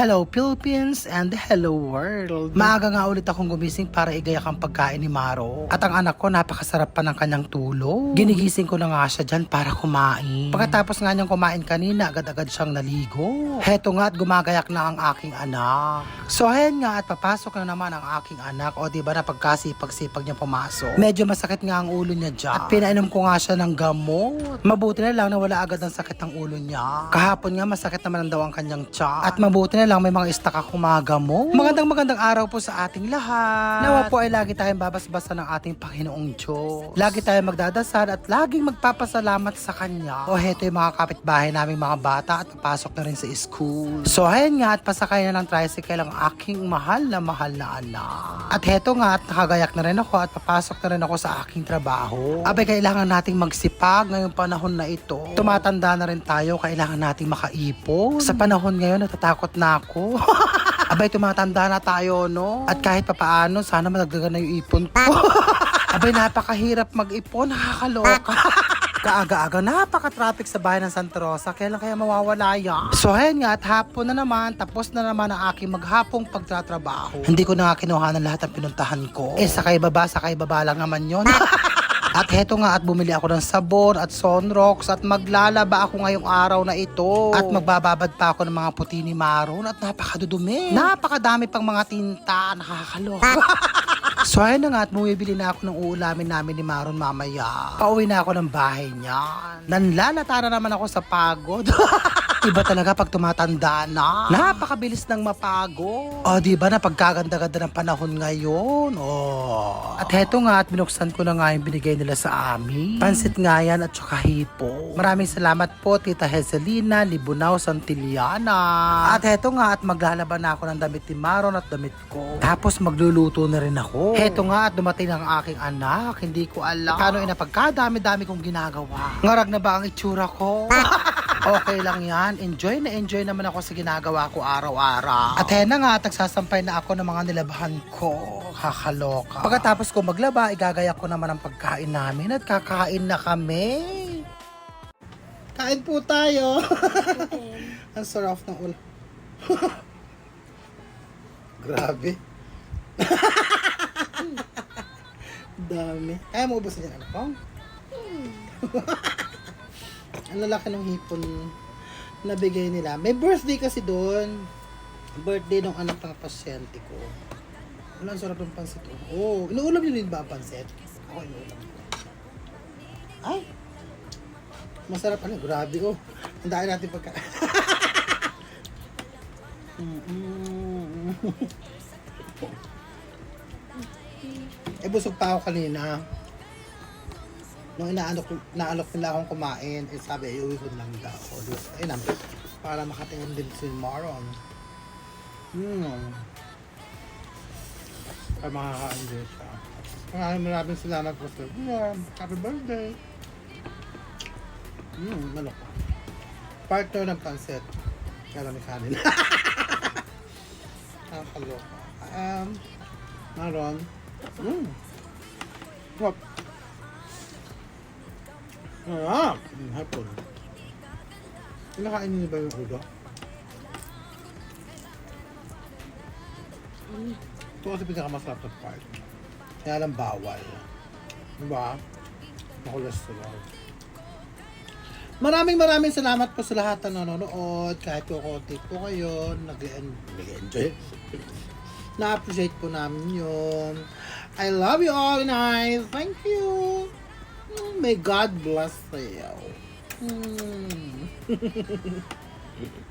Hello Philippines and hello world. Maaga nga ulit akong gumising para igayak ang pagkain ni Maro. At ang anak ko napakasarap pa ng kanyang tulog. Ginigising ko na nga siya dyan para kumain. Pagkatapos nga niyang kumain kanina, agad-agad siyang naligo. Heto nga at gumagayak na ang aking anak. So ayan nga at papasok na naman ang aking anak. O di ba na pagkasipag-sipag niya pumasok. Medyo masakit nga ang ulo niya dyan. At pinainom ko nga siya ng gamot. Mabuti na lang na wala agad ang sakit ng ulo niya. Kahapon nga masakit naman daw ang kanyang tiyan. At mabuti na lang may mga istak akong mga gamot. Magandang magandang araw po sa ating lahat. Nawa po ay lagi tayong babasbasa ng ating Panginoong Diyos. Lagi tayong magdadasal at laging magpapasalamat sa Kanya. O heto yung mga kapitbahay naming mga bata at napasok na rin sa school. So ayan nga at pasakay na ng tricycle ang aking mahal na mahal na anak. At heto nga at nakagayak na rin ako at papasok na rin ako sa aking trabaho. Abay kailangan nating magsipag ngayong panahon na ito. Tumatanda na rin tayo, kailangan nating makaipon. Sa panahon ngayon natatakot na ako. Abay tumatanda na tayo no. At kahit papaano sana madagdagan na yung ipon ko. Abay napakahirap mag-ipon, nakakaloka. Kaaga-aga, napaka-traffic sa bahay ng Santa Rosa. Kailan kaya mawawala yan? So, ayan nga, at hapon na naman, tapos na naman ang aking maghapong pagtatrabaho. Hindi ko na nga kinuha ng lahat ng pinuntahan ko. Eh, sakay baba, sakay baba lang naman yon. At heto nga at bumili ako ng sabon at sunrocks at maglalaba ako ngayong araw na ito. At magbababad pa ako ng mga puti ni Maron at napakadudumi. Napakadami pang mga tinta, nakakaloka. So ayun na nga at bumibili na ako ng uulamin namin ni Maron mamaya. Pauwi na ako ng bahay niya. Nanlalata na naman ako sa pagod. Iba talaga pag tumatanda na. Napakabilis ng mapago. O, di ba na pagkaganda-ganda ng panahon ngayon? Oh. At heto nga at binuksan ko na nga yung binigay nila sa amin. Pansit nga yan at saka hipo. Maraming salamat po Tita Hezelina Libunao Santillana. At heto nga at maglalaban na ako ng damit ni Maron at damit ko. Tapos magluluto na rin ako. Heto nga at dumating ang aking anak. Hindi ko alam. Kano ina pagkadami-dami kong ginagawa. Ngarag na ba ang itsura ko? okay lang yan. Enjoy na enjoy naman ako sa ginagawa ko araw-araw. At hen na nga, tagsasampay na ako ng mga nilabahan ko. Kakaloka. Pagkatapos ko maglaba, igagayak ko naman ang pagkain namin at kakain na kami. Kain po tayo. ang sarap ng ulam. Grabe. Dami. Kaya mo ubusin yan, anak ko? Ang lalaki ng hipon na bigay nila. May birthday kasi doon. Birthday ng anak ng pasyente ko. Wala, sarap ng pansit. Oh, oh inuulam niyo din ba ang pansit? Ako inuulam. Ay! Masarap ano, grabe oh. Ang dahil natin pagka... Eh, busog pa ako kanina nung inaalok, naalok nila akong kumain, eh sabi, iuwi ko lang daw. O, di, ayun na, para makatingin din si Maron. Hmm. Para makakain din siya. Maraming maraming salamat po sir. Yeah, happy birthday. Hmm, manok. Partner ng pansit. Kaya may kanin. Nakakaloka. Um, Maron. Hmm. Wap. Sarap! Ang hapon. Kinakain niyo ba yung ulo? Ito kasi pinakamasarap na part. Kaya lang bawal. Diba? Makolesterol. Maraming maraming salamat po sa lahat na nanonood. Kahit kukunti po kayo, nag-enjoy. Na-appreciate po namin yun. I love you all and I thank you. May God bless you. Hmm.